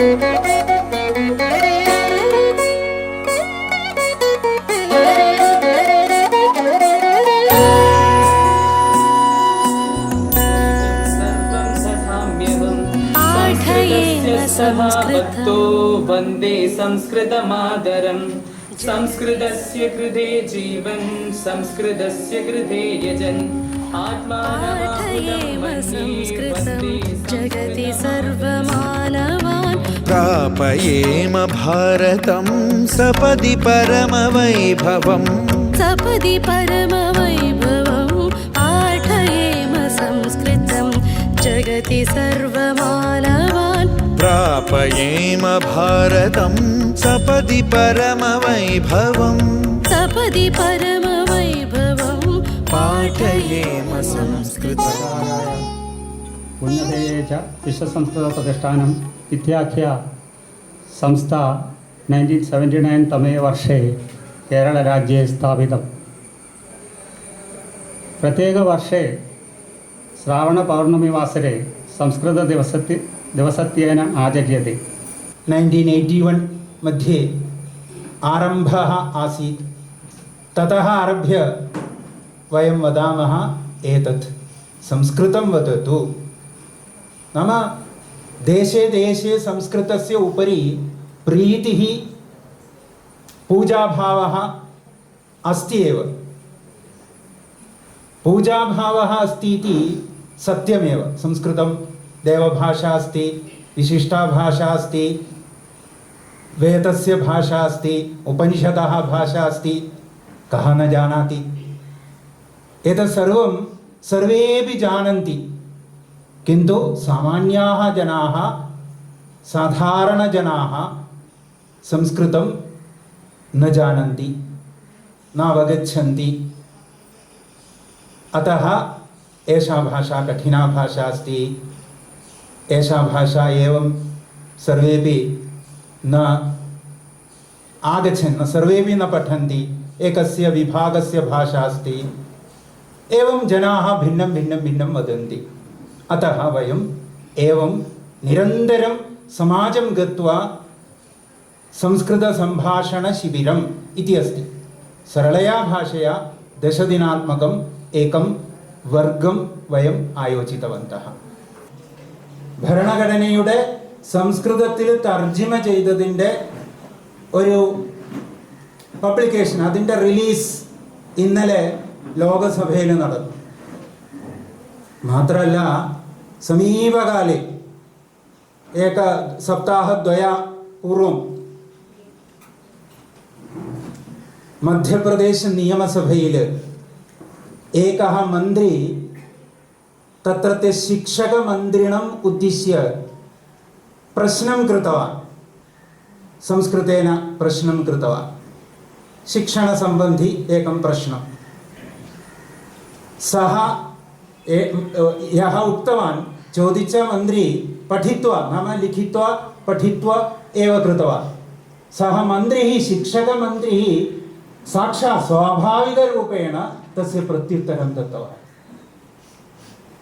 सर्वं वन्दे संस्कृतमादरम्। संस्कृतस्य कृते जीवन् संस्कृतस्य कृते यजन्। पाठयेम संस्कृतं जगति सर्वमानवान् प्रापयेम भारतं सपदि परमवैभवम् सपदि परमवैभवं पाठयेम संस्कृतं जगति सर्वमानवान् प्रापयेम भारतं सपदि परमवैभवम् सपदि परमवैभवं पाठयेम संस्कृतम् उन्नते च विश्वसंस्कृतप्रतिष्ठानं विद्याख्या संस्था नैन्टीन् सेवेण्टि नैन् तमे वर्षे केरळराज्ये स्थापितं प्रत्येकवर्षे श्रावणपौर्णमिवासरे संस्कृतदिवसति दिवसत्वेन आचर्यते नैन्टीन् एय्टि वन् मध्ये आरम्भः आसीत् ततः आरभ्य वयं वदामः एतत्। संस्कृतं वदतु। नाम देशे देशे संस्कृतस्य उपरि प्रीतिः, पूजाभावः अस्ति एव। पूजाभावः अस्ति इति सत्यमेव। संस्कृतं देवभाषा अस्ति, विशिष्टा भाषा अस्ति, वेदस्य भाषा अस्ति, उपनिषदः भाषा अस्ति, कः न जानाति। सर्वं सर्वेपि जानन्ति। किन्तु सामान्याः जनाः, साधारणजनाः संस्कृतं न जानन्ति न अतः एषा भाषा कठिना भाषा अस्ति। एषा भाषा एवं सर्वेपि न आगच्छन् सर्वेपि न पठन्ति। एकस्य विभागस्य भाषा अस्ति। एवं जनाः भिन्नं भिन्नं भिन्नं वदन्ति अतः वयम् एवं निरन्तरं समाजं गत्वा संस्कृतसम्भाषणशिबिरम् इति अस्ति सरलया भाषया दशदिनात्मकम् एकं വർഗം വയം ആയോജിതവന്തः ഭരണഘടനയുടെ സംസ്കൃതത്തിൽ തർജിമ ചെയ്തതിൻ്റെ ഒരു പബ്ലിക്കേഷൻ അതിൻ്റെ റിലീസ് ഇന്നലെ ലോകസഭയിൽ നടന്നു. മാത്രമല്ല സമീപകാലെ ഏക സപ്താഹദ്വയ പൂർവം മധ്യപ്രദേശ് നിയമസഭയിൽ ഏക മന്ത്രി തത്രത്തെ ശിക്ഷക മന്ത്രിണം ഉദ്ദിശ്യ പ്രശ്നം കൃതവാൻ. സംസ്കൃതേന പ്രശ്നം കൃതവാൻ. ശിക്ഷണസംബന്ധി ഏകം പ്രശ്നം. सः यः उक्तवान् चोदिच मन्त्री पठित्वा नाम लिखित्वा पठित्वा एव कृतवान्। सः मन्त्रिः शिक्षकमन्त्रिः साक्षात् स्वाभाविकरूपेण तस्य प्रत्युत्तरं दत्तवान्।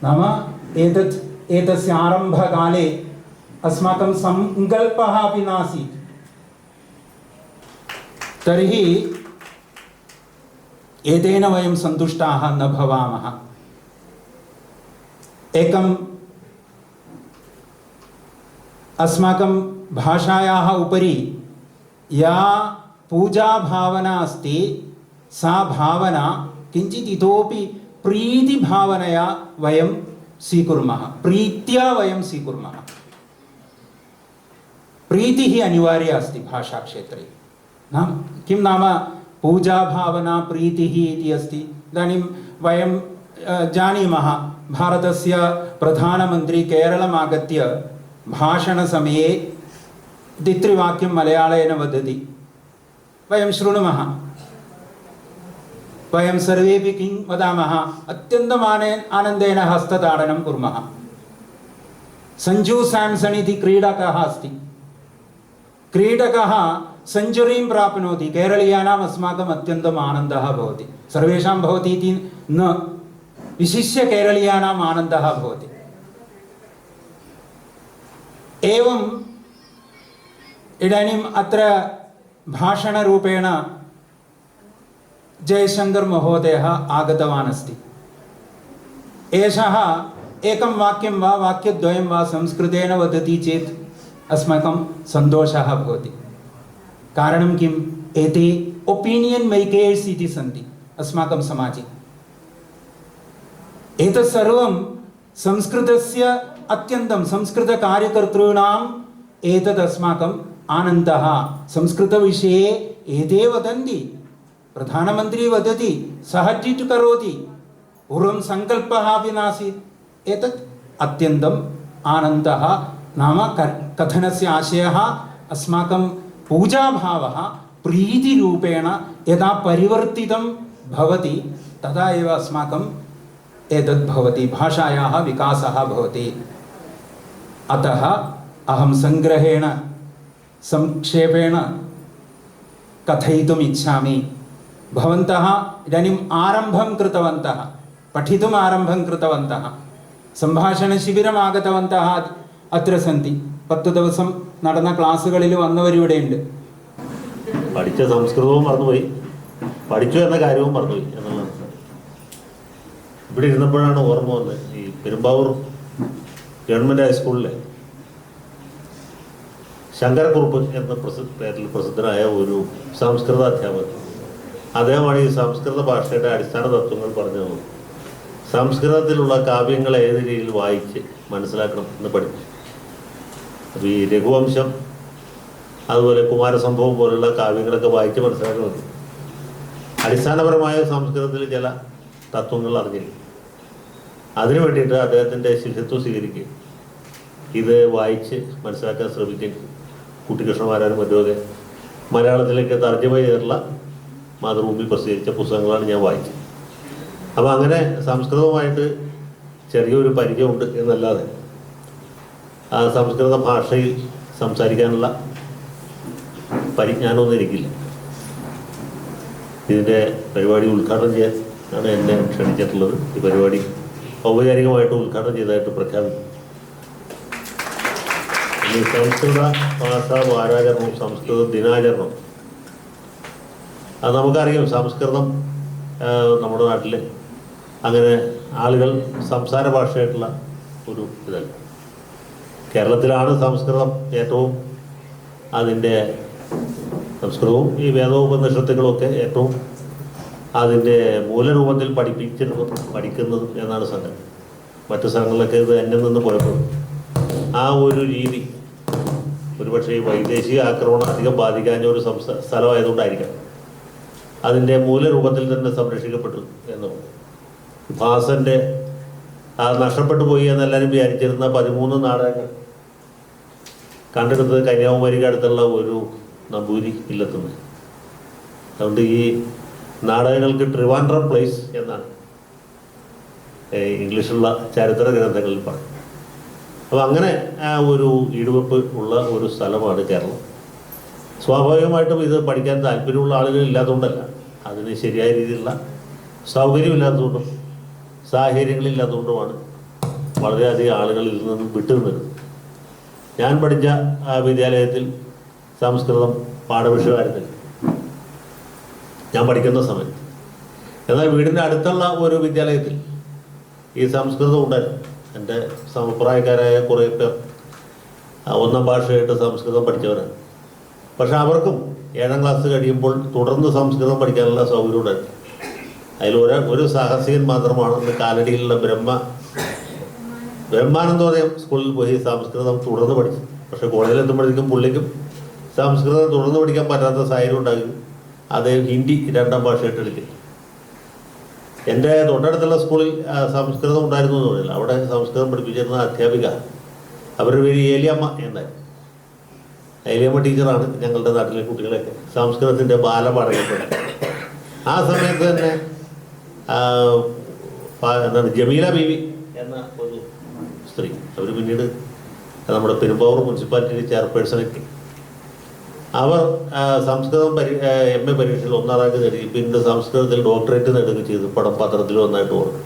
नाम एतत् एतस्य आरम्भकाले अस्माकं सङ्कल्पः अपि नासीत्। तर्हि एतेन वयं सन्तुष्टाः, न भवामः। एकम् अस्माकं भाषायाः उपरि या पूजाभावना अस्ति, सा भावना किञ्चित् इतोपि प्रीतिभावनया वयं स्वीकुर्मः, प्रीत्या वयं स्वीकुर्मः। प्रीतिः अनिवार्या अस्ति भाषाक्षेत्रे। नाम, किं नाम पूजाभावना प्रीतिः इति अस्ति इदानीं वयं अ, जानीमः भारतस्य प्रधानमन्त्री केरळम् आगत्य भाषणसमये द्वित्रिवाक्यं मलयाळेन वदति वयं शृणुमः वयं सर्वेपि किं वदामः अत्यन्तम् आने आनन्देन हस्तताडनं कुर्मः सञ्जू साम्सन् इति क्रीडकः अस्ति क्रीडकः सेञ्चुरीं प्राप्नोति केरळीयानाम् अस्माकम् अत्यन्तम् आनन्दः भवति सर्वेषां भवति इति न विशिष्य केरळीयानाम् आनन्दः भवति एवं इदानीम् अत्र भाषणरूपेण जयशङ्कर् महोदयः आगतवान् अस्ति एषः एकं वाक्यं वा वाक्यद्वयं वा संस्कृतेन वदति चेत् अस्माकं सन्तोषः भवति कारणं किम्? एते ओपिनियन् मेकर्स् इति सन्ति। अस्माकं समाजे। एतत् सर्वं संस्कृतस्य अत्यन्तं संस्कृतकार्यकर्तॄणाम् एतद् अस्माकम् आनन्दः। संस्कृतविषये एते वदन्ति। प्रधानमन्त्री वदति सः ट्वीट् करोति। पूर्वं सङ्कल्पः अपि नासीत्। एतत् अत्यन्तम् आनन्दः। नाम क, कथनस्य आशयः अस्माकं पूजाभावः प्रीतिरूपेण यदा परिवर्तितं भवति तदा एव अस्माकं एतद् भवति भाषायाः विकासः भवति। अतः अहं सङ्ग्रहेण संक्षेपेण कथयितुम् इच्छामि। भवन्तः इदानीम् आरम्भं कृतवन्तः पठितुम् आरम्भं कृतवन्तः सम्भाषणशिबिरम् आगतवन्तः अत्र सन्ति പത്ത് ദിവസം നടന്ന ക്ലാസ്സുകളിൽ വന്നവരിവിടെയുണ്ട്. പഠിച്ച സംസ്കൃതവും മറന്നുപോയി. പഠിച്ചു എന്ന കാര്യവും മറന്നുപോയി എന്നുള്ളതാണ് ഇവിടെ ഇരുന്നപ്പോഴാണ് ഓർമ്മ വന്നത് ഈ പെരുമ്പാവൂർ ഗവൺമെന്റ് ഹൈസ്കൂളിലെ ശങ്കരക്കുറുപ്പ് എന്ന പ്രസിദ്ധ പേരിൽ പ്രസിദ്ധനായ ഒരു സംസ്കൃത അധ്യാപകൻ. അദ്ദേഹമാണ് ഈ സംസ്കൃത ഭാഷയുടെ അടിസ്ഥാന തത്വങ്ങൾ പറഞ്ഞു സംസ്കൃതത്തിലുള്ള കാവ്യങ്ങൾ ഏത് രീതിയിൽ വായിച്ച് മനസ്സിലാക്കണം എന്ന് പഠിച്ചു അപ്പോൾ ഈ രഘുവംശം അതുപോലെ കുമാരസംഭവം പോലുള്ള കാവ്യങ്ങളൊക്കെ വായിച്ച് മനസ്സിലാക്കുന്നത് അടിസ്ഥാനപരമായ സംസ്കൃതത്തിൽ ചില തത്വങ്ങൾ അറിഞ്ഞില്ല അതിനു വേണ്ടിയിട്ട് അദ്ദേഹത്തിന്റെ ശിഷ്യത്വം സ്വീകരിക്കുകയും ഇത് വായിച്ച് മനസ്സിലാക്കാൻ ശ്രമിക്കും കുട്ടികൃഷ്ണമാരാനും മറ്റുമൊക്കെ മലയാളത്തിലേക്ക് തർജമ ചെയ്തിട്ടുള്ള മാതൃഭൂമി പ്രസിദ്ധീകരിച്ച പുസ്തകങ്ങളാണ് ഞാൻ വായിച്ചത്. അപ്പോൾ അങ്ങനെ സംസ്കൃതവുമായിട്ട് ചെറിയൊരു പരിചയമുണ്ട് എന്നല്ലാതെ സംസ്കൃത ഭാഷയിൽ സംസാരിക്കാനുള്ള പരിജ്ഞാനമൊന്നും എനിക്കില്ല. ഇതിന്റെ പരിപാടി ഉദ്ഘാടനം ചെയ്യാൻ ആണ് എന്നെ ക്ഷണിച്ചിട്ടുള്ളത്. ഈ പരിപാടി ഔപചാരികമായിട്ട് ഉദ്ഘാടനം ചെയ്തതായിട്ട് പ്രഖ്യാപിക്കും ഈ സംസ്കൃത ഭാഷാ വാരാചരണവും സംസ്കൃത ദിനാചരണവും അത് നമുക്കറിയാം സംസ്കൃതം നമ്മുടെ നാട്ടിൽ അങ്ങനെ ആളുകൾ സംസാര ഭാഷയായിട്ടുള്ള ഒരു ഇതല്ല. കേരളത്തിലാണ് സംസ്കൃതം ഏറ്റവും അതിന്റെ സംസ്കൃതവും ഈ വേദോപനിഷത്തുകളും ഒക്കെ ഏറ്റവും അതിന്റെ മൂലരൂപത്തിൽ പഠിപ്പിച്ചിരുന്നത് പഠിക്കുന്നത് എന്നാണ് സംഘം മറ്റു സ്ഥലങ്ങളിലൊക്കെ ഇത് അന്യം നിന്ന് പോയപ്പോൾ ആ ഒരു രീതി ഒരുപക്ഷെ ഈ വൈദേശിക ആക്രമണം അധികം ബാധിക്കാഞ്ഞ ഒരു സംസ്ഥാന സ്ഥലമായതുകൊണ്ടായിരിക്കാം. അതിന്റെ മൂലരൂപത്തിൽ തന്നെ സംരക്ഷിക്കപ്പെട്ടു എന്നുള്ളത് ഭാസന്റെ ആ നഷ്ടപ്പെട്ടു പോയി എന്നെല്ലാവരും വിചാരിച്ചിരുന്ന പതിമൂന്ന് നാടകങ്ങൾ കണ്ടെടുത്തത് കന്യാകുമാരിക്ക് അടുത്തുള്ള ഒരു നമ്പൂരി ഇല്ലത്തുനിന്ന്. അതുകൊണ്ട് ഈ നാടകങ്ങൾക്ക് ട്രിവാൻഡ്ര പ്ലേസ് എന്നാണ്. ഇംഗ്ലീഷുള്ള ചരിത്ര ഗ്രന്ഥങ്ങളിൽ പറയും അപ്പോൾ അങ്ങനെ ആ ഒരു ഈടുവെപ്പ് ഉള്ള ഒരു സ്ഥലമാണ് കേരളം. സ്വാഭാവികമായിട്ടും ഇത് പഠിക്കാൻ താല്പര്യമുള്ള ആളുകൾ ഇല്ലാത്തതുകൊണ്ടല്ല. അതിന് ശരിയായ രീതിയിലുള്ള സൗകര്യമില്ലാത്തതുകൊണ്ടും സാഹചര്യങ്ങളില്ലാത്തതുകൊണ്ടുമാണ് വളരെയധികം ആളുകൾ ഇതിൽ നിന്നും വിട്ടു നിന്നത് ഞാൻ പഠിച്ച ആ വിദ്യാലയത്തിൽ സംസ്കൃതം പാഠവിഷയമായിരുന്നില്ല ഞാൻ പഠിക്കുന്ന സമയത്ത്. എന്നാൽ വീടിന്റെ അടുത്തുള്ള ഒരു വിദ്യാലയത്തിൽ ഈ സംസ്കൃതം ഉണ്ടായിരുന്നു. എന്റെ സമപ്രായക്കാരായ കുറേ പേർ ഒന്നാം ഭാഷയായിട്ട് സംസ്കൃതം പഠിച്ചവരാണ്. പക്ഷെ അവർക്കും ഏഴാം ക്ലാസ് കഴിയുമ്പോൾ തുടർന്ന് സംസ്കൃതം പഠിക്കാനുള്ള സൗകര്യം ഉണ്ടായിരുന്നു. അതിൽ ഒരു ഒരു സാഹസികൻ മാത്രമാണ് കാലടിയിലുള്ള ബ്രഹ്മ ബ്രഹ്മാനന്ദോദയം സ്കൂളിൽ പോയി സംസ്കൃതം തുടർന്ന് പഠിച്ചു. പക്ഷെ കോളേജിൽ എത്തുമ്പോഴേക്കും പുള്ളിക്കും സംസ്കൃതം തുടർന്ന് പഠിക്കാൻ പറ്റാത്ത സാഹചര്യം ഉണ്ടാകും അദ്ദേഹം ഹിന്ദി രണ്ടാം ഭാഷയായിട്ട് എടുക്കും എന്റെ തൊട്ടടുത്തുള്ള സ്കൂളിൽ സംസ്കൃതം ഉണ്ടായിരുന്നു എന്ന് പറഞ്ഞില്ല. അവിടെ സംസ്കൃതം പഠിപ്പിച്ചിരുന്ന അധ്യാപിക. അവരുടെ പേര് ഏലിയമ്മ എന്നായിരുന്നു. ഏലിയമ്മ ടീച്ചറാണ് ഞങ്ങളുടെ നാട്ടിലെ കുട്ടികളെയൊക്കെ. സംസ്കൃതത്തിന്റെ ബാലപാഠകപ്പെടുന്നത് ആ സമയത്ത് തന്നെ എന്താണ് ജമീല ബീവി എന്ന ഒരു സ്ത്രീ. അവർ പിന്നീട് നമ്മുടെ പെരുമ്പാവൂർ മുനിസിപ്പാലിറ്റി ചെയർപേഴ്സണൊക്കെ അവർ സംസ്കൃതം പരി എം എ പരീക്ഷയിൽ ഒന്നാം റാങ്ക് നേടി പിന്നീട് സംസ്കൃതത്തിൽ ഡോക്ടറേറ്റ് നേടുകയും ചെയ്തു പടം പത്രത്തിൽ ഒന്നായിട്ട് ഓർമ്മ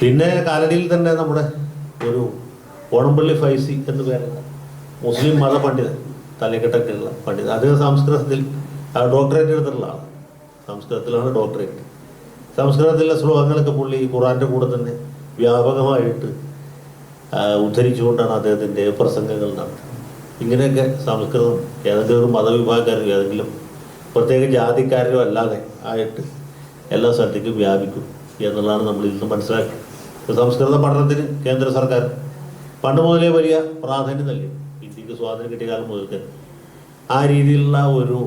പിന്നെ കാലടിയിൽ തന്നെ നമ്മുടെ ഒരു ഓണംപള്ളി ഫൈസി എന്ന് പേരുള്ള മുസ്ലിം മത പണ്ഡിതൻ തലക്കെട്ടൊക്കെയുള്ള പണ്ഡിതൻ അദ്ദേഹം സംസ്കൃതത്തിൽ ഡോക്ടറേറ്റ് എടുത്തിട്ടുള്ള ആളാണ്. സംസ്കൃതത്തിലാണ് ഡോക്ടറേറ്റ്. സംസ്കൃതത്തിലെ ശ്ലോകങ്ങളൊക്കെ പുള്ളി ഖുറാന്റെ കൂടെ തന്നെ വ്യാപകമായിട്ട് ഉദ്ധരിച്ചുകൊണ്ടാണ് അദ്ദേഹത്തിന്റെ പ്രസംഗങ്ങൾ നടത്തുന്നത് ഇങ്ങനെയൊക്കെ സംസ്കൃതം ഏതെങ്കിലും ഒരു മതവിഭാഗക്കാരോ ഏതെങ്കിലും പ്രത്യേക ജാതിക്കാരോ അല്ലാതെ ആയിട്ട് എല്ലാ സ്ഥലത്തേക്കും വ്യാപിക്കും എന്നുള്ളതാണ് നമ്മൾ ഇന്ന് മനസ്സിലാക്കുന്നത് സംസ്കൃത പഠനത്തിന് കേന്ദ്ര സർക്കാർ പണ്ട് മുതലേ വലിയ പ്രാധാന്യം നൽകി. ഇന്ത്യയ്ക്ക് സ്വാതന്ത്ര്യം കിട്ടിയ കാലം മുതൽ തന്നെ ആ രീതിയിലുള്ള ഒരു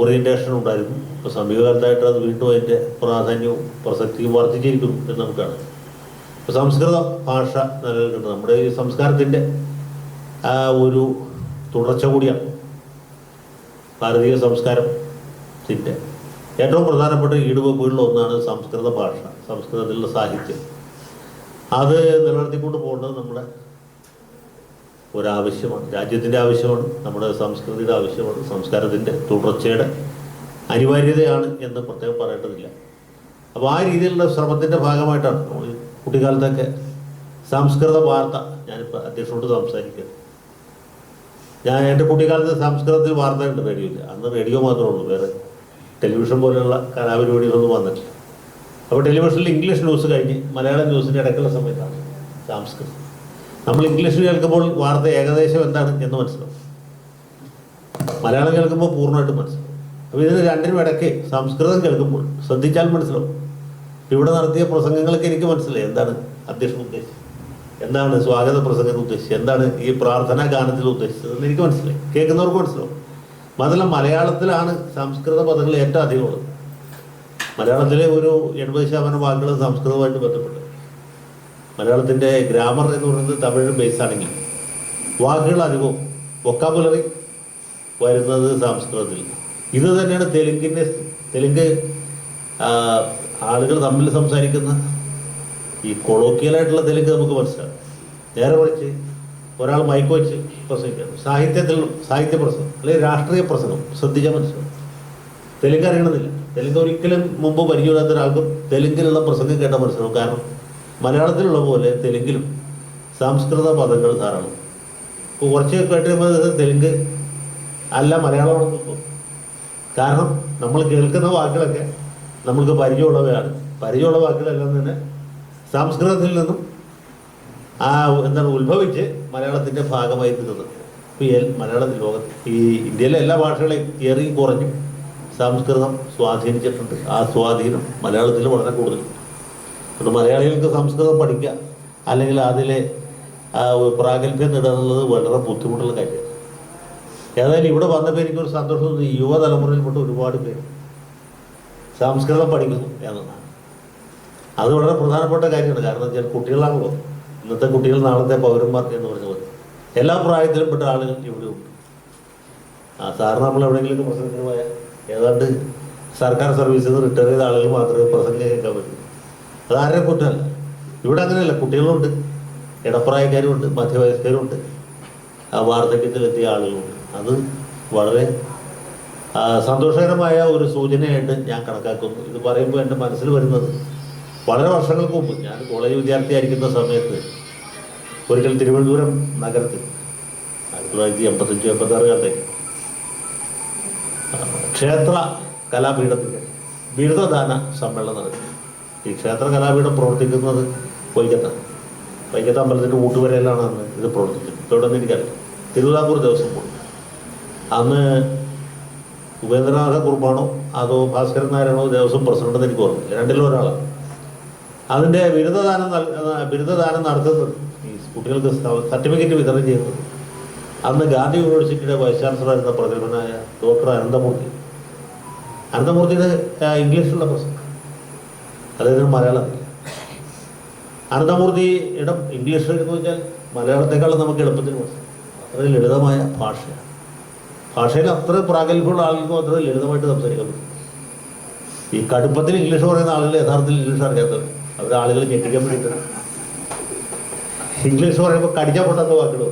ഓറിയന്റേഷൻ ഉണ്ടായിരുന്നു. ഇപ്പോൾ സമീപകാലത്തായിട്ട് അത് വീണ്ടും അതിന്റെ പ്രാധാന്യവും പ്രസക്തിയും വർദ്ധിച്ചിരിക്കുന്നു എന്ന് നമുക്കാണ് സംസ്കൃത ഭാഷ നിലനിൽക്കുന്നത് നമ്മുടെ ഈ സംസ്കാരത്തിന്റെ ഒരു തുടർച്ച കൂടിയാണ്. ഭാരതീയ സംസ്കാരത്തിന്റെ ഏറ്റവും പ്രധാനപ്പെട്ട ഈടുവെപ്പുകളിൽ ഒന്നാണ് സംസ്കൃത ഭാഷ സംസ്കൃതത്തിലുള്ള സാഹിത്യം. അത് നിലനിർത്തിക്കൊണ്ട് പോകേണ്ടത് നമ്മുടെ ഒരാവശ്യമാണ്. രാജ്യത്തിന്റെ ആവശ്യമാണ് നമ്മുടെ സംസ്കൃതിയുടെ ആവശ്യമാണ് സംസ്കാരത്തിന്റെ തുടർച്ചയുടെ അനിവാര്യതയാണ് എന്ന് പ്രത്യേകം പറയേണ്ടതില്ല. അപ്പോൾ ആ രീതിയിലുള്ള ശ്രമത്തിന്റെ ഭാഗമായിട്ടാണ് നമ്മൾ കുട്ടിക്കാലത്തൊക്കെ സംസ്കൃത വാർത്ത ഞാനിപ്പോൾ അധ്യക്ഷനോട് സംസാരിക്കുന്നത് ഞാൻ എന്റെ കുട്ടിക്കാലത്ത് സംസ്കൃതത്തിൽ വാർത്തയുണ്ട് റേഡിയോയിൽ അന്ന് റേഡിയോ മാത്രമേ ഉള്ളൂ. വേറെ ടെലിവിഷൻ പോലെയുള്ള കലാപരിപാടികളൊന്നും വന്നിട്ടില്ല. അപ്പോൾ ടെലിവിഷനിൽ ഇംഗ്ലീഷ് ന്യൂസ് കഴിഞ്ഞ് മലയാളം ന്യൂസിന്റെ ഇടയ്ക്കുള്ള സമയത്താണ് സംസ്കൃതം. നമ്മൾ ഇംഗ്ലീഷ് കേൾക്കുമ്പോൾ വാർത്ത ഏകദേശം എന്താണ് എന്ന് മനസ്സിലാവും. മലയാളം കേൾക്കുമ്പോൾ പൂർണമായിട്ട് മനസ്സിലാവും. അപ്പോൾ ഇതിന് രണ്ടിനും ഇടയ്ക്ക് സംസ്കൃതം കേൾക്കുമ്പോൾ ശ്രദ്ധിച്ചാൽ മനസ്സിലാവും. ഇവിടെ നടത്തിയ പ്രസംഗങ്ങളൊക്കെ എനിക്ക് മനസ്സിലായി. എന്താണ് അധ്യക്ഷൻ ഉദ്ദേശിച്ചത്? എന്താണ് സ്വാഗത പ്രസംഗത്തിൽ ഉദ്ദേശിച്ചത്? എന്താണ് ഈ പ്രാർത്ഥനാ ഗാനത്തിൽ ഉദ്ദേശിച്ചത് എന്ന് എനിക്ക് മനസ്സിലായി. കേൾക്കുന്നവർക്ക് മനസ്സിലാവും. മാത്രമല്ല മലയാളത്തിലാണ് സംസ്കൃത പദങ്ങൾ ഏറ്റവും അധികം ഉള്ളത്. മലയാളത്തിലെ ഒരു എൺപത് ശതമാനം വാക്കുകൾ സംസ്കൃതവുമായിട്ട് ബന്ധപ്പെട്ട്. മലയാളത്തിന്റെ ഗ്രാമർ എന്ന് പറയുന്നത് തമിഴ് ബേസ് ആണെങ്കിൽ വാക്കുകൾ അധികവും വൊക്കാബുലറി വരുന്നത് സംസ്കൃതത്തിൽ. ഇത് തന്നെയാണ് തെലുങ്കിന്റെ തെലുങ്ക് ആളുകൾ തമ്മിൽ സംസാരിക്കുന്ന ഈ കൊളോക്കിയലായിട്ടുള്ള തെലുങ്ക് നമുക്ക് മനസ്സിലാവും നേരെ മറിച്ച് ഒരാൾ മൈക്ക് വെച്ച് പ്രസംഗിക്കുന്നു സാഹിത്യത്തിൽ സാഹിത്യ പ്രസംഗം അല്ലെങ്കിൽ രാഷ്ട്രീയ പ്രസംഗം ശ്രദ്ധിച്ചാൽ മനസ്സിലാവും. തെലുങ്ക് അറിയണമെന്നില്ല തെലുങ്ക് ഒരിക്കലും മുമ്പ് പരിചയമില്ലാത്ത ഒരാൾക്കും തെലുങ്കിലുള്ള പ്രസംഗം കേട്ടാൽ മനസ്സിലാവും. കാരണം മലയാളത്തിലുള്ള പോലെ തെലുങ്കിലും സംസ്കൃത പദങ്ങൾ ധാരാളം. ഇപ്പോൾ കുറച്ച് കേട്ട് തെലുങ്ക് അല്ല മലയാളമാണെന്ന് കാരണം നമ്മൾ കേൾക്കുന്ന വാക്കുകളൊക്കെ നമ്മൾക്ക് പരിചയമുള്ളവയാണ് പരിചയമുള്ള വാക്കുകളെല്ലാം തന്നെ സംസ്കൃതത്തിൽ നിന്നും ആ എന്താണ് ഉത്ഭവിച്ച് മലയാളത്തിന്റെ ഭാഗമായി തീർന്നത്. ഇപ്പോൾ മലയാളത്തിൽ ലോകത്ത് ഈ ഇന്ത്യയിലെ എല്ലാ ഭാഷകളെയും ഏറി കുറഞ്ഞും സംസ്കൃതം സ്വാധീനിച്ചിട്ടുണ്ട്. ആ സ്വാധീനം മലയാളത്തിൽ വളരെ കൂടുതലുണ്ട് അതുകൊണ്ട് മലയാളികൾക്ക് സംസ്കൃതം പഠിക്കുക അല്ലെങ്കിൽ അതിലെ പ്രാഗൽഭ്യം നേടുക എന്നുള്ളത് വളരെ ബുദ്ധിമുട്ടുള്ള കാര്യമാണ്. ഏതായാലും ഇവിടെ വന്നപ്പോൾ എനിക്കൊരു സന്തോഷം തോന്നി യുവതലമുറയിൽപ്പെട്ട ഒരുപാട് പേര് സംസ്കൃതം പഠിക്കുന്നു എന്നതാണ് അത് വളരെ പ്രധാനപ്പെട്ട കാര്യമാണ്. കാരണം വെച്ചാൽ കുട്ടികളാണല്ലോ. ഇന്നത്തെ കുട്ടികൾ നാളത്തെ പൗരന്മാർ എന്ന് പറഞ്ഞ പോലെ. എല്ലാ പ്രായത്തിലും പെട്ട ആളുകൾ ഇവിടെ ഉണ്ട്. ആ സാറിന് നമ്മൾ എവിടെയെങ്കിലും പ്രസംഗത്തിന് പോയാൽ ഏതാണ്ട് സർക്കാർ സർവീസിൽ നിന്ന് റിട്ടയർ ചെയ്ത ആളുകൾ മാത്രമേ പ്രസംഗം കേൾക്കാൻ പറ്റൂ. ആരെ കുറ്റമല്ല. ഇവിടെ അങ്ങനെയല്ല. കുട്ടികളുണ്ട്. ഇടപ്രായക്കാരുമുണ്ട് മധ്യവയസ്കരുമുണ്ട് ആ വാർദ്ധക്യത്തിലെത്തിയ ആളുകളുണ്ട്. അത് വളരെ സന്തോഷകരമായ ഒരു സൂചനയായിട്ട് ഞാൻ കണക്കാക്കുന്നു. ഇത് പറയുമ്പോൾ എന്റെ മനസ്സിൽ വരുന്നത് വളരെ വർഷങ്ങൾക്ക് മുമ്പ് ഞാൻ കോളേജ് വിദ്യാർത്ഥിയായിരിക്കുന്ന സമയത്ത് ഒരിക്കൽ തിരുവനന്തപുരം നഗരത്തിൽ ആയിരത്തി തൊള്ളായിരത്തി എൺപത്തഞ്ച് എൺപത്താറ് കാലത്തേക്ക് ക്ഷേത്ര കലാപീഠത്തിന്റെ ബിരുദദാന സമ്മേളനം നടത്തി. ഈ ക്ഷേത്ര കലാപീഠം പ്രവർത്തിക്കുന്നത് കൊയ്ക്കത്ത വൈകത്ത അമ്പലത്തിന്റെ ഊട്ടുവരയിലാണ് അന്ന് ഇത് പ്രവർത്തിച്ചത്. ഇവിടെ നിന്ന് എനിക്കറിയാം തിരുവിതാംകൂർ ദേവസ്വം ബോർഡ്. അന്ന് ഉപേന്ദ്രനാഥ കുറുപ്പാണോ അതോ ഭാസ്കരൻ നാരായണോ ദേവസ്വം പ്രസിഡന്റ് എനിക്ക് ഓർമ്മ രണ്ടിലും ഒരാളാണ്. അതിന്റെ ബിരുദദാനം ബിരുദദാനം നടത്തുന്നത് ഈ കുട്ടികൾക്ക് സർട്ടിഫിക്കറ്റ് വിതരണം ചെയ്യുന്നത്. അന്ന് ഗാന്ധി യൂണിവേഴ്സിറ്റിയുടെ വൈസ് ചാൻസലറായിരുന്ന പ്രഗത്ഭനായ ഡോക്ടർ അനന്തമൂർത്തി. അനന്തമൂർത്തിയുടെ ഇംഗ്ലീഷിലുള്ള പ്രസംഗം. അദ്ദേഹത്തിന് മലയാളം. അനന്തമൂർത്തിയുടെ ഇംഗ്ലീഷ് എന്ന് വെച്ചാൽ മലയാളത്തെക്കാളും നമുക്ക് എളുപ്പത്തിന് അത്ര ലളിതമായ ഭാഷയാണ്. ഭാഷയിൽ അത്ര പ്രാഗൽഭ്യമുള്ള ആളുകൾക്ക് അത്ര ലളിതമായിട്ട് സംസാരിക്കാൻ ഈ കടുപ്പത്തിൽ ഇംഗ്ലീഷ് പറയുന്ന ആളുകൾ യഥാർത്ഥത്തിൽ ഇംഗ്ലീഷ് അറിയാത്തവർ അവർ ആളുകൾ ഞെട്ടിക്കാൻ വേണ്ടിയിട്ടാണ് ഇംഗ്ലീഷ് പറയുമ്പോൾ കടിക്കാൻ പൊട്ടാത്ത വാക്കുകൾ.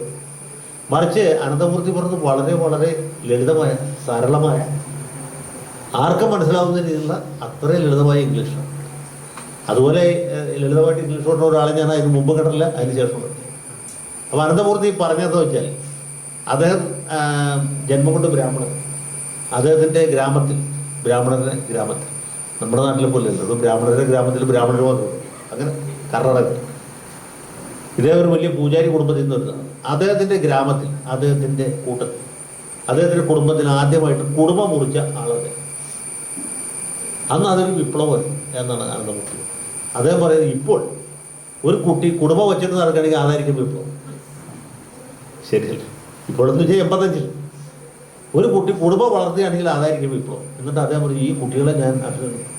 മറിച്ച് അനന്തമൂർത്തി പറഞ്ഞത് വളരെ വളരെ ലളിതമായ സരളമായ ആർക്കും മനസ്സിലാവുന്ന രീതിയിലുള്ള അത്ര ലളിതമായ ഇംഗ്ലീഷ് അതുപോലെ ലളിതമായിട്ട് ഇംഗ്ലീഷ് പറഞ്ഞ ഒരാളെ ഞാൻ അതിന് മുമ്പ് കണ്ടില്ല അതിന് ശേഷം. അപ്പോൾ അനന്തമൂർത്തി പറഞ്ഞതെന്ന് വെച്ചാൽ അദ്ദേഹം ജന്മം കൊണ്ട് ബ്രാഹ്മണൻ. അദ്ദേഹത്തിന്റെ ഗ്രാമത്തിൽ ബ്രാഹ്മണരുടെ ഗ്രാമത്തിൽ. നമ്മുടെ നാട്ടിലെ പോലെ അത് ബ്രാഹ്മണരുടെ ഗ്രാമത്തിൽ ബ്രാഹ്മണർ വന്നു. അങ്ങനെ കർണാടകത്തിൽ. ഇദ്ദേഹം ഒരു വലിയ പൂജാരി കുടുംബത്തിൽ നിന്ന് വരുന്നതാണ് അദ്ദേഹത്തിന്റെ ഗ്രാമത്തിൽ അദ്ദേഹത്തിന്റെ കൂട്ടത്തിൽ. അദ്ദേഹത്തിന്റെ കുടുംബത്തിൽ ആദ്യമായിട്ട് കുടുംബം മുറിച്ച ആളുകൾ അന്ന് അതൊരു വിപ്ലവം എന്നാണ് ആനന്ദമുഖ്യ അദ്ദേഹം പറയുന്നത് ഇപ്പോൾ ഒരു കുട്ടി കുടുംബം വച്ചിട്ട് നടക്കുകയാണെങ്കിൽ അതായിരിക്കും വിപ്ലവം. ശരിയല്ല ഇപ്പോഴെന്ന് വെച്ചാൽ എൺപത്തഞ്ചിൽ ഒരു കുട്ടി കുടുംബം വളർത്തുകയാണെങ്കിൽ അതായിരിക്കും വിപ്ലവം എന്നിട്ട് അദ്ദേഹം പറഞ്ഞു ഈ കുട്ടികളെ ഞാൻ അഭിനന്ദിക്കും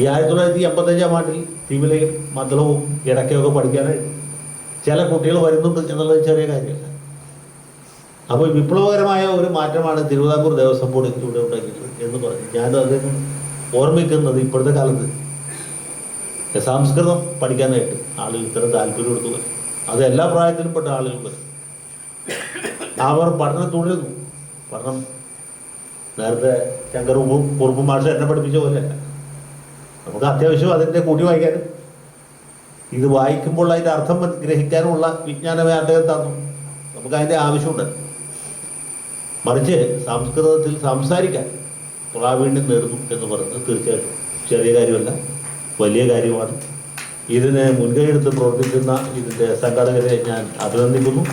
ഈ ആയിരത്തി തൊള്ളായിരത്തി എൺപത്തഞ്ചാം ആണ്ടിൽ തിമിലയും മദ്ദളവും ഇടയ്ക്കൊക്കെ പഠിക്കാനായിട്ട് ചില കുട്ടികൾ വരുന്നുണ്ട് എന്നുള്ളത് ചെറിയ കാര്യമല്ല. അപ്പോൾ വിപ്ലവകരമായ ഒരു മാറ്റമാണ് തിരുവിതാംകൂർ ദേവസ്വം ബോർഡ് ഇവിടെ ഉണ്ടാക്കിയിട്ടുള്ളത് എന്ന് പറഞ്ഞു. ഞാനും അദ്ദേഹം ഓർമ്മിക്കുന്നത് ഇപ്പോഴത്തെ കാലത്ത്. സംസ്കൃതം പഠിക്കാനായിട്ട് ആളുകൾ ഇത്ര താല്പര്യം കൊടുത്തു അത് എല്ലാ പ്രായത്തിലും പെട്ട ആളുകൾ വരും. അവർ പഠനം തുടരുന്നു പഠനം നേരത്തെ ശങ്കർ കുറുപ്പ് മാഷ എന്നെ പഠിപ്പിച്ച പോലെ നമുക്ക് അത്യാവശ്യം അതിന്റെ കൂട്ടി വായിക്കാനും. ഇത് വായിക്കുമ്പോൾ അതിന്റെ അർത്ഥം ഗ്രഹിക്കാനുമുള്ള വിജ്ഞാനമേ അദ്ദേഹം തന്നു. നമുക്ക് അതിന്റെ ആവശ്യമുണ്ട്. മറിച്ച് സംസ്കൃതത്തിൽ സംസാരിക്കാൻ പ്രാവീണ്യം നേടുന്നു എന്ന് പറയുന്നത് തീർച്ചയായിട്ടും ചെറിയ കാര്യമല്ല വലിയ കാര്യമാണ്. ഇതിന് മുൻകൈയെടുത്ത് പ്രവർത്തിക്കുന്ന ഇതിന്റെ സംഘാടകരെ ഞാൻ അഭിനന്ദിക്കുന്നു.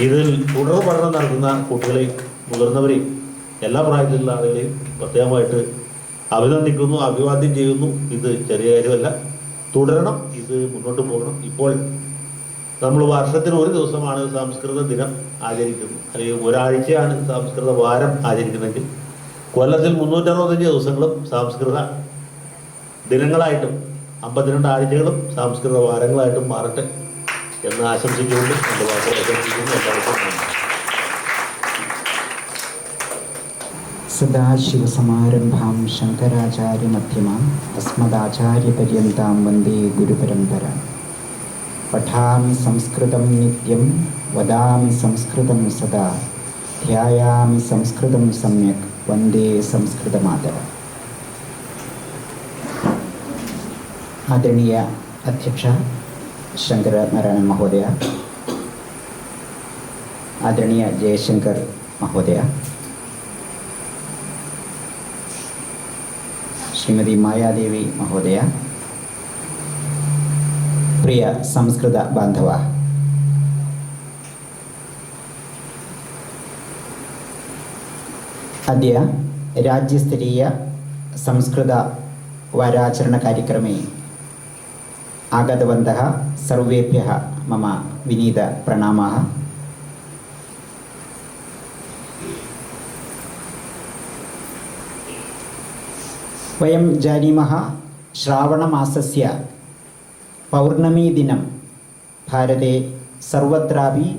ഇതിൽ തുടർ പഠനം നടത്തുന്ന കുട്ടികളെയും മുതിർന്നവരെയും എല്ലാ പ്രായത്തിലുള്ള ആളുകളെയും പ്രത്യേകമായിട്ട് അഭിനന്ദിക്കുന്നു അഭിവാദ്യം ചെയ്യുന്നു. ഇത് ചെറിയ കാര്യമല്ല. തുടരണം ഇത് മുന്നോട്ട് പോകണം. ഇപ്പോൾ നമ്മൾ വർഷത്തിൽ ഒരു ദിവസമാണ് സംസ്കൃത ദിനം ആചരിക്കുന്നത്. അല്ലെങ്കിൽ ഒരാഴ്ചയാണ് സംസ്കൃത വാരം ആചരിക്കുന്നതെങ്കിൽ കൊല്ലത്തിൽ മുന്നൂറ്ററുപത്തഞ്ച് ദിവസങ്ങളും സംസ്കൃത ദിനങ്ങളായിട്ടും അമ്പത്തിരണ്ട് ആഴ്ചകളും സംസ്കൃത വാരങ്ങളായിട്ടും മാറട്ടെ. എന്ന് ആശംസിച്ചുകൊണ്ട് എന്റെ വാക്കുകൾ ആശംസിക്കുന്നു എല്ലാവർക്കും സദാശിവസമാരംഭാം ശങ്കരാചാര്യമധ്യമാം അസ്മദാചാര്യപര്യന്താം വന്ദേ ഗുരുപരമ്പര. പഠാമി സംസ്കൃതം നിത്യം വദാമി സംസ്കൃതം സദാ ധ്യായാമി സംസ്കൃതം സമ്യക് വന്ദേ സംസ്കൃതമാതര. ആദരണീയ അധ്യക്ഷ शंकर नारायण महोदय आदरणीय जयशंकर महोदय श्रीमती मायादेवी महोदय प्रिय संस्कृत बांधव राज्य राज्यस्तरीय संस्कृत वाराचरण कार्यक्रम आगतवन्तः सर्वेभ्यः मम विनीतप्रणामाः वयं जानीमः श्रावणमासस्य पौर्णमीदिनं भारते सर्वत्रापि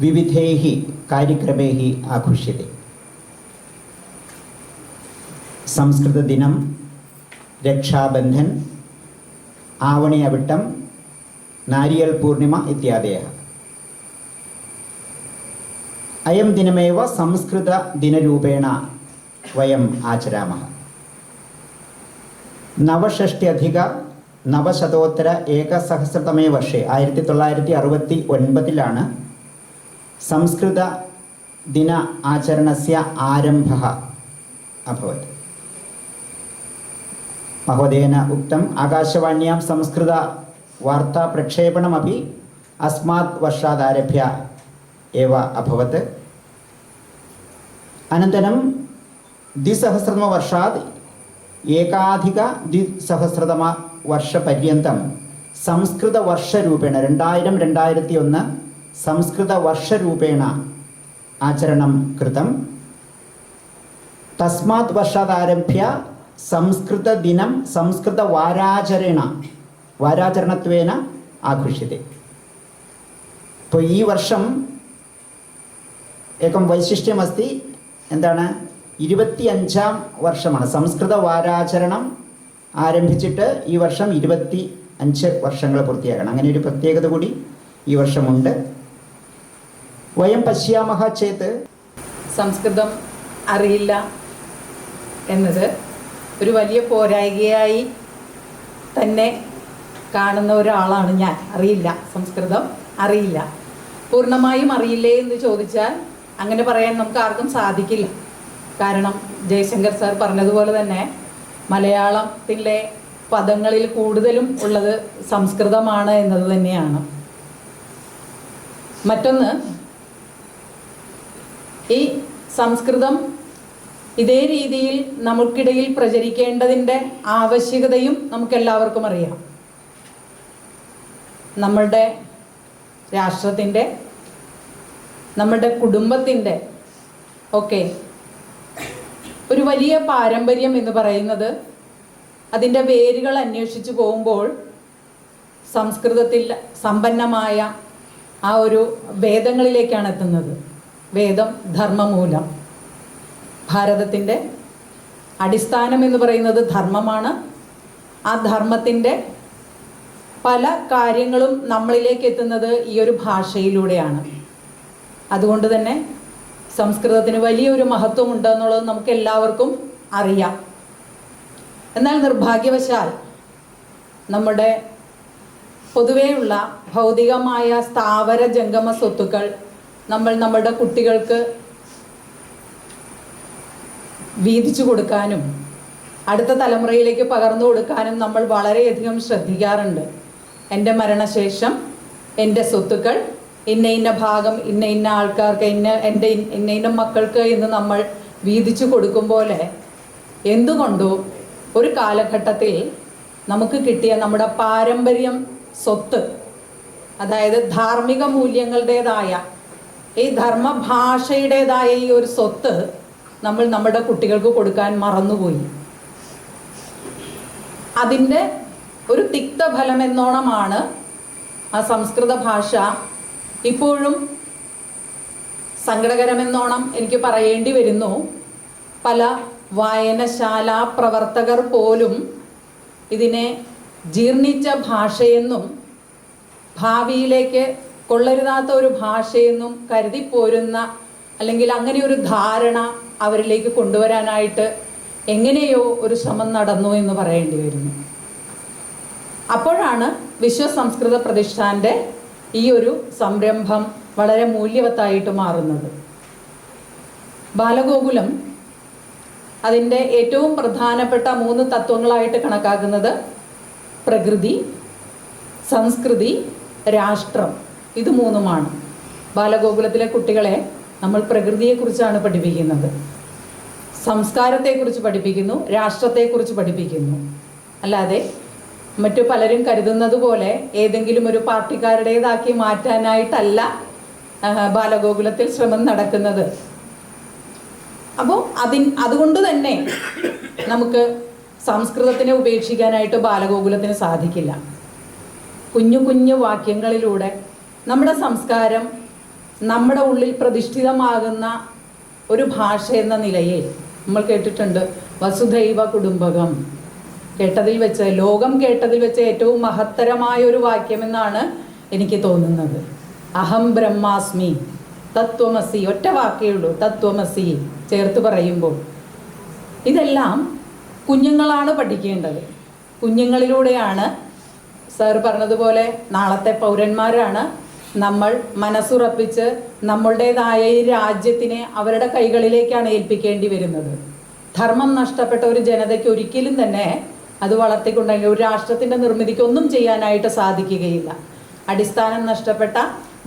विविधैः कार्यक्रमैः आघोष्यते संस्कृतदिनं रक्षाबन्धन् ആവണീയവിട്ടം നാരിയൽ പൂർണിമ ഇത്യാദയ. അയം ദിനമേവ സംസ്കൃത ദിനരൂപേണ വയം ആചരാമ. നവഷഷ്ട്യധിക നവശതോത്തര ഏകസഹസ്രതമേ വർഷേ. ആയിരത്തി തൊള്ളായിരത്തി അറുപത്തി ഒൻപതിലാണ് സംസ്കൃത ദിന ആചരണ ആരംഭ അഭവത്. മഹോദയന ഉക്തം ആകാശവാണിയാം സംസ്കൃത വാർത്താ പ്രക്ഷേപണമപി അസ്മാത് വർഷാദാരഭ്യ ഏവ അഭവത് അനന്തരം ദ്വിസഹസ്രതമവർഷാത് ഏകാധിക ദ്വിസഹസ്രതമ വർഷപര്യന്തം സംസ്കൃത വർഷരൂപേണ രണ്ടായിരം രണ്ടായിരത്തി ഒന്ന് സംസ്കൃത വർഷരൂപേണ ആചരണം കൃതം. തസ്മാത് വർഷാദാരംഭ്യ സംസ്കൃതദിനം സംസ്കൃതവാരാചരണ വാരാചരണത്വേന ആഘോഷ്യത്തെ ഇപ്പോൾ ഈ വർഷം ഏകം വൈശിഷ്ട്യമസ്തി എന്താണ്? ഇരുപത്തി അഞ്ചാം വർഷമാണ്. സംസ്കൃത വാരാചരണം ആരംഭിച്ചിട്ട് ഈ വർഷം ഇരുപത്തി അഞ്ച് വർഷങ്ങൾ പൂർത്തിയാക്കണം അങ്ങനെ ഒരു പ്രത്യേകത കൂടി ഈ വർഷമുണ്ട്. വയം പശ്യാമഹ ചേത്ത് സംസ്കൃതം അറിയില്ല എന്നത് ഒരു വലിയ പോരായികയായി തന്നെ കാണുന്ന ഒരാളാണ് ഞാൻ. അറിയില്ല സംസ്കൃതം അറിയില്ല. പൂർണമായും അറിയില്ലേ എന്ന് ചോദിച്ചാൽ അങ്ങനെ പറയാൻ നമുക്ക് ആർക്കും സാധിക്കില്ല. കാരണം ജയശങ്കർ സാർ പറഞ്ഞതുപോലെ തന്നെ മലയാളത്തിലെ പദങ്ങളിൽ കൂടുതലും ഉള്ളത് സംസ്കൃതമാണ് എന്നത് തന്നെയാണ്. മറ്റൊന്ന് ഈ സംസ്കൃതം ഇതേ രീതിയിൽ നമുക്കിടയിൽ പ്രചരിക്കേണ്ടതിന്റെ ആവശ്യകതയും നമുക്കെല്ലാവർക്കും അറിയാം. നമ്മളുടെ രാഷ്ട്രത്തിന്റെ നമ്മുടെ കുടുംബത്തിന്റെ ഒക്കെ ഒരു വലിയ പാരമ്പര്യം എന്ന് പറയുന്നത് അതിന്റെ വേരുകൾ അന്വേഷിച്ചു പോകുമ്പോൾ സംസ്കൃതത്തിൽ സമ്പന്നമായ ആ ഒരു വേദങ്ങളിലേക്കാണ് എത്തുന്നത്. വേദം ധർമ്മമൂലം. ഭാരതത്തിന്റെ അടിസ്ഥാനം എന്ന് പറയുന്നത് ധർമ്മമാണ്. ആ ധർമ്മത്തിന്റെ പല കാര്യങ്ങളും നമ്മളിലേക്ക് എത്തുന്നത് ഈ ഒരു ഭാഷയിലൂടെയാണ്. അതുകൊണ്ട് തന്നെ സംസ്കൃതത്തിന് വലിയൊരു മഹത്വമുണ്ട് എന്നുള്ളത് നമുക്ക് എല്ലാവർക്കും അറിയാം. എന്നാൽ നിർഭാഗ്യവശാൽ നമ്മുടെ പൊതുവെയുള്ള ഭൗതികമായ സ്ഥാവര ജംഗമ സ്വത്തുക്കൾ നമ്മൾ നമ്മുടെ കുട്ടികൾക്ക് വീതിച്ചു കൊടുക്കാനും അടുത്ത തലമുറയിലേക്ക് പകർന്നു കൊടുക്കാനും നമ്മൾ വളരെയധികം ശ്രദ്ധിക്കാറുണ്ട്. എന്റെ മരണശേഷം എന്റെ സ്വത്തുക്കൾ ഇന്ന ഇന്ന ഭാഗം ഇന്ന ഇന്ന ആൾക്കാർക്ക് ഇന്ന എന്റെ ഇന്ന- ഇന്ന മക്കൾക്ക് എന്ന് നമ്മൾ വീതിച്ചു കൊടുക്കും പോലെ എന്തുകൊണ്ടോ ഒരു കാലഘട്ടത്തിൽ നമുക്ക് കിട്ടിയ നമ്മുടെ പാരമ്പര്യം സ്വത്ത് അതായത് ധാർമ്മിക മൂല്യങ്ങളുടേതായ ഈ ധർമ്മഭാഷയുടേതായ ഈ ഒരു സ്വത്ത് നമ്മൾ നമ്മുടെ കുട്ടികൾക്ക് കൊടുക്കാൻ മറന്നുപോയി. അതിന്റെ ഒരു തിക്തഫലം എന്നോണമാണ് ആ സംസ്കൃത ഭാഷ. ഇപ്പോഴും സങ്കടകരമെന്നോണം എനിക്ക് പറയേണ്ടി വരുന്നു. പല വായനശാല പ്രവർത്തകർ പോലും ഇതിനെ ജീർണിച്ച ഭാഷയെന്നും ഭാവിയിലേക്ക് കൊള്ളരുതാത്ത ഒരു ഭാഷയെന്നും കരുതിപ്പോരുന്ന അല്ലെങ്കിൽ അങ്ങനെ ഒരു ധാരണ അവരിലേക്ക് കൊണ്ടുവരാനായിട്ട് എങ്ങനെയോ ഒരു ശ്രമം നടന്നു എന്ന് പറയേണ്ടി വരുന്നു. അപ്പോഴാണ് വിശ്വ സംസ്കൃത പ്രതിഷ്ഠാന്റെ ഈ ഒരു സംരംഭം വളരെ മൂല്യവത്തായിട്ട് മാറുന്നത്. ബാലഗോകുലം അതിന്റെ ഏറ്റവും പ്രധാനപ്പെട്ട മൂന്ന് തത്വങ്ങളായിട്ട് കണക്കാക്കുന്നത് പ്രകൃതി സംസ്കൃതി രാഷ്ട്രം. ഇത് മൂന്നുമാണ്. ബാലഗോകുലത്തിലെ കുട്ടികളെ നമ്മൾ പ്രകൃതിയെക്കുറിച്ചാണ് പഠിപ്പിക്കുന്നത്. സംസ്കാരത്തെക്കുറിച്ച് പഠിപ്പിക്കുന്നു രാഷ്ട്രത്തെക്കുറിച്ച് പഠിപ്പിക്കുന്നു. അല്ലാതെ മറ്റു പലരും കരുതുന്നത് പോലെ ഏതെങ്കിലും ഒരു പാർട്ടിക്കാരുടേതാക്കി മാറ്റാനായിട്ടല്ല ബാലഗോകുലത്തിൽ ശ്രമം നടക്കുന്നത്. അപ്പോൾ അതിൻ അതുകൊണ്ട് തന്നെ നമുക്ക് സംസ്കൃതത്തിനെ ഉപേക്ഷിക്കാനായിട്ട് ബാലഗോകുലത്തിന് സാധിക്കില്ല. കുഞ്ഞു കുഞ്ഞു വാക്യങ്ങളിലൂടെ നമ്മുടെ സംസ്കാരം നമ്മുടെ ഉള്ളിൽ പ്രതിഷ്ഠിതമാകുന്ന ഒരു ഭാഷ എന്ന നിലയിൽ നമ്മൾ കേട്ടിട്ടുണ്ട് വസുധൈവ കുടുംബകം. കേട്ടതിൽ വെച്ച് ലോകം കേട്ടതിൽ വെച്ച് ഏറ്റവും മഹത്തരമായ ഒരു വാക്യമെന്നാണ് എനിക്ക് തോന്നുന്നത്. അഹം ബ്രഹ്മാസ്മി തത്വമസി ഒറ്റ വാക്കേ ഉള്ളൂ തത്വമസി ചേർത്ത് പറയുമ്പോൾ. ഇതെല്ലാം കുഞ്ഞുങ്ങളാണ് പഠിക്കേണ്ടത്. കുഞ്ഞുങ്ങളിലൂടെയാണ് സാർ പറഞ്ഞതുപോലെ നാളത്തെ പൗരന്മാരാണ് നമ്മൾ മനസ്സുറപ്പിച്ച് നമ്മളുടേതായ ഈ രാജ്യത്തിനെ അവരുടെ കൈകളിലേക്കാണ് ഏൽപ്പിക്കേണ്ടി വരുന്നത്. ധർമ്മം നഷ്ടപ്പെട്ട ഒരു ജനതയ്ക്ക് ഒരിക്കലും തന്നെ അത് വളർത്തിക്കൊണ്ടെങ്കിൽ ഒരു രാഷ്ട്രത്തിന്റെ നിർമ്മിതിക്ക് ഒന്നും ചെയ്യാനായിട്ട് സാധിക്കുകയില്ല. അടിസ്ഥാനം നഷ്ടപ്പെട്ട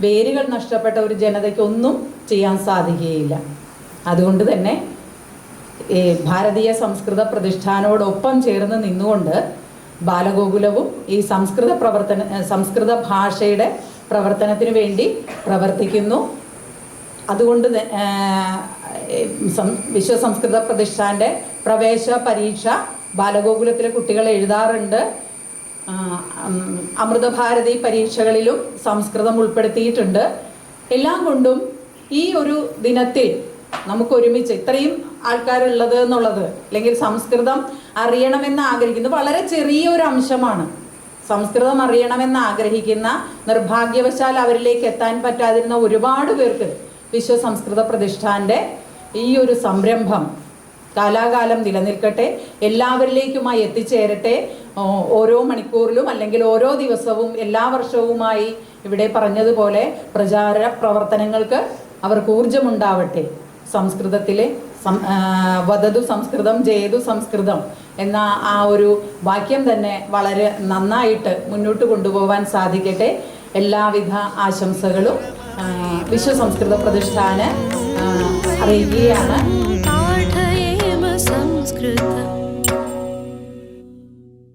വേരുകൾ നഷ്ടപ്പെട്ട ഒരു ജനതയ്ക്ക് ഒന്നും ചെയ്യാൻ സാധിക്കുകയില്ല. അതുകൊണ്ട് തന്നെ ഭാരതീയ സംസ്കൃത പ്രതിഷ്ഠാനോടൊപ്പം ചേർന്ന് നിന്നുകൊണ്ട് ബാലഗോകുലവും ഈ സംസ്കൃത പ്രവർത്തന സംസ്കൃത ഭാഷയുടെ പ്രവർത്തനത്തിന് വേണ്ടി പ്രവർത്തിക്കുന്നു. അതുകൊണ്ട് ത- വിശ്വ സംസ്കൃത പ്രതിഷ്ഠാന്റെ പ്രവേശ പരീക്ഷ ബാലഗോകുലത്തിലെ കുട്ടികൾ എഴുതാറുണ്ട്. അമൃതഭാരതി പരീക്ഷകളിലും സംസ്കൃതം ഉൾപ്പെടുത്തിയിട്ടുണ്ട്. എല്ലാം കൊണ്ടും ഈ ഒരു ദിനത്തിൽ നമുക്ക് ഒരുമിച്ച് ഇത്രയും ആൾക്കാരുള്ളത് എന്നുള്ളത് അല്ലെങ്കിൽ സംസ്കൃതം അറിയണമെന്ന് ആഗ്രഹിക്കുന്നത് വളരെ ചെറിയ ഒരു അംശമാണ്. സംസ്കൃതം അറിയണമെന്ന് ആഗ്രഹിക്കുന്ന നിർഭാഗ്യവശാൽ അവരിലേക്ക് എത്താൻ പറ്റാതിരുന്ന ഒരുപാട് പേർക്ക് വിശ്വ സംസ്കൃത പ്രതിഷ്ഠാന്റെ ഈ ഒരു സംരംഭം കാലാകാലം നിലനിൽക്കട്ടെ എല്ലാവരിലേക്കുമായി എത്തിച്ചേരട്ടെ ഓരോ മണിക്കൂറിലും അല്ലെങ്കിൽ ഓരോ ദിവസവും എല്ലാ വർഷവുമായി ഇവിടെ പറഞ്ഞതുപോലെ പ്രചാര പ്രവർത്തനങ്ങൾക്ക് അവർക്ക് ഊർജമുണ്ടാവട്ടെ സംസ്കൃതത്തിലെ സം വധതു സംസ്കൃതം ജയതു സംസ്കൃതം എന്ന ആ ഒരു വാക്യം തന്നെ വളരെ നന്നായിട്ട് മുന്നോട്ട് കൊണ്ടുപോകാൻ സാധിക്കട്ടെ. എല്ലാവിധ ആശംസകളും വിശ്വ സംസ്കൃത പ്രതിഷ്ഠാന അറിയിക്കുകയാണ്. സംസ്കൃതം.